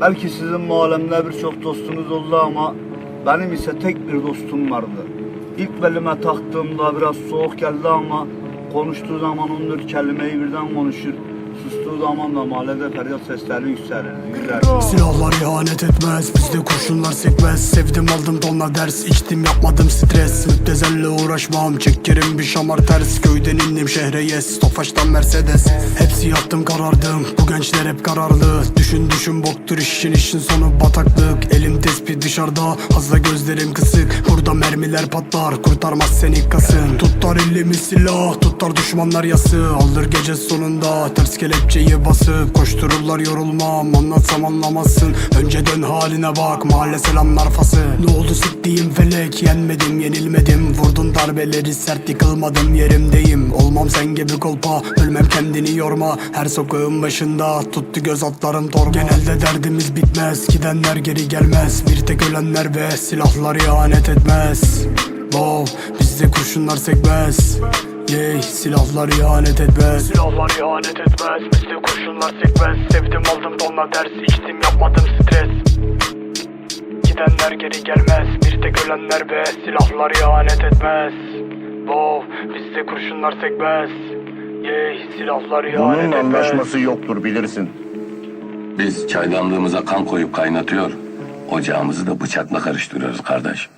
Belki sizin mahallemde birçok dostunuz oldu ama benim ise tek bir dostum vardı. İlk belime taktığımda biraz soğuk geldi ama konuştuğu zaman on dört kelimeyi birden konuşur. Sustuğu zaman mahallede feryat sesleri. Gülerdi. Silahlar ihanet etmez Bizde kurşunlar sekmez. Sevdim aldım tonla ders içtim yapmadım stres. Müptezelle uğraşmam Çekerim bir şamar ters. Köyden indim şehre yes Tofaş'tan Mercedes. Hepsi yattım karardım Bu gençler hep kararlı. Düşün düşün boktur işin işin sonu bataklık. Elim tespih dışarıda Fazla gözlerim kısık. Burada mermiler patlar Kurtarmaz seni kasın. Tutar elimi silah Tutar düşmanlar yası. Alır gece sonunda Ters kelepçeyi basıp Koştururlar yorulmam Anlatsam anlamazsın. Önce dön haline bak Mahalle selamlar fası. Ne oldu siktiğim felek Yenmedim yenilmedim. Vurdun darbeleri sert yıkılmadım yerimdeyim. Olmam sen gibi kolpa Ölmem kendini yorma. Her sokağın başında Tuttu göz altlarım torba. Genelde derdimiz bitmez Gidenler geri gelmez. Bir tek ölenler ve silahlar ihanet etmez. Wow bizde kurşunlar sekmez Yey silahlar ihanet etmez. Silahlar ihanet etmez. Bizde kurşunlar sekmez. Sevdim aldım donla ders. İçtim yapmadım stres. Gidenler geri gelmez. Bir tek ölenler ve silahlar ihanet etmez. Wow bizde kurşunlar sekmez. Yey silahlar ihanet Bunun etmez. anlaşması yoktur bilirsin. Biz çaydanlığımıza kan koyup kaynatıyor, ocağımızı da bıçakla karıştırıyoruz kardeş.